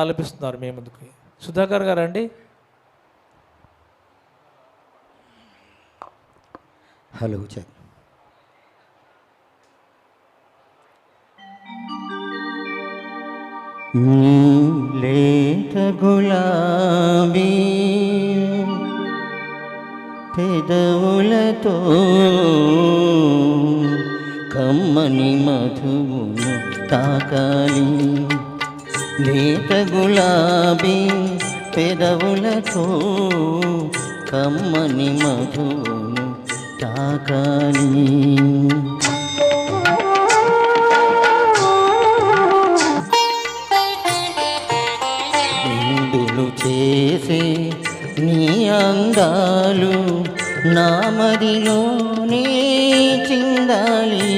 ఆలపిస్తున్నారు మీ ముందుకు. సుధాకర్ గారు అండి హలో చెక్ లేత గులాబీ పెదవులతో కమ్మని మధువును తాకాలి. లేత గులాబీ పెదవులతో కమ్మని మధువును తాకాలి. నిందులు చేసే నీ అందాలు నా మదిలోనే చిందాలి.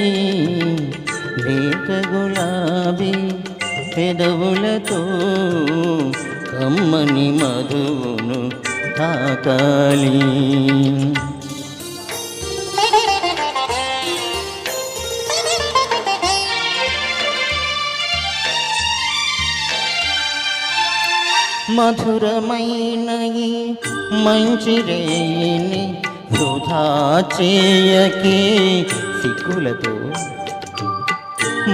లేత గులాబీ పెదవులతో కమ్మని మధువును తాకాలి. మధురమైన మంచి రేణి వృధా చేయకే సిక్కులతో.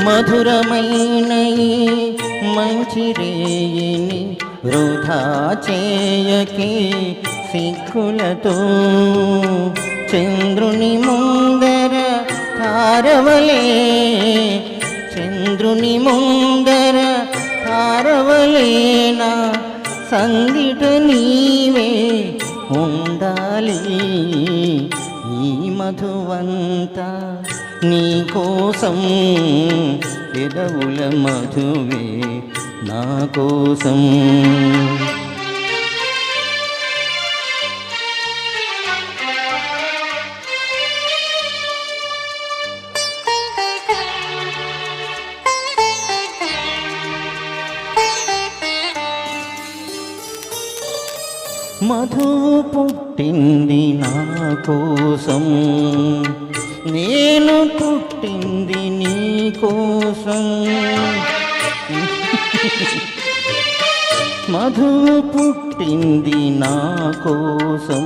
మధురమైన ఈ మంచి రేయిని వృధా చేయకే సిక్కులతో. చంద్రుని ముందర తారవలే చంద్రుని ముందర తారవలేనా సంగిట నీవే ఉండాలి ఈ మధువంతా. నీ కోసం పెదవుల మధువే నా కోసం. మధు పుట్టింది నా కోసం. నేను పుట్టింది నీ కోసం. మధు పుట్టింది నా కోసం.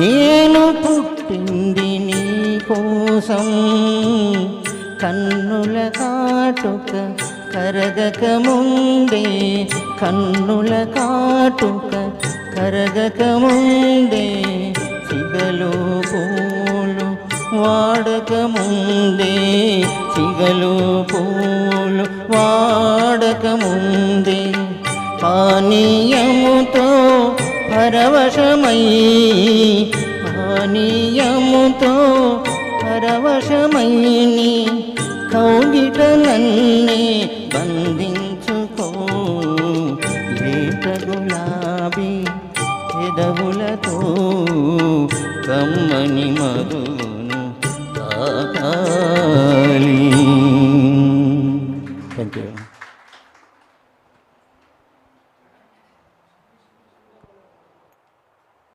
నేను పుట్టింది నీ కోసం. కన్నుల కాటుక కరగక ముందే కన్నుల కాటుక కరగక ముందే సిగలు పూలు వాడక ముందే సిగలు పూలు వాడక ముందే పానీయముతో పరవశమై పానీయముతో పరవశమైని కౌగిట నన్నే బంధించుకో. లేత గులాబీ ఎదవులతో కమ్మని మధును తాకాలి థ్యాంక్ యూ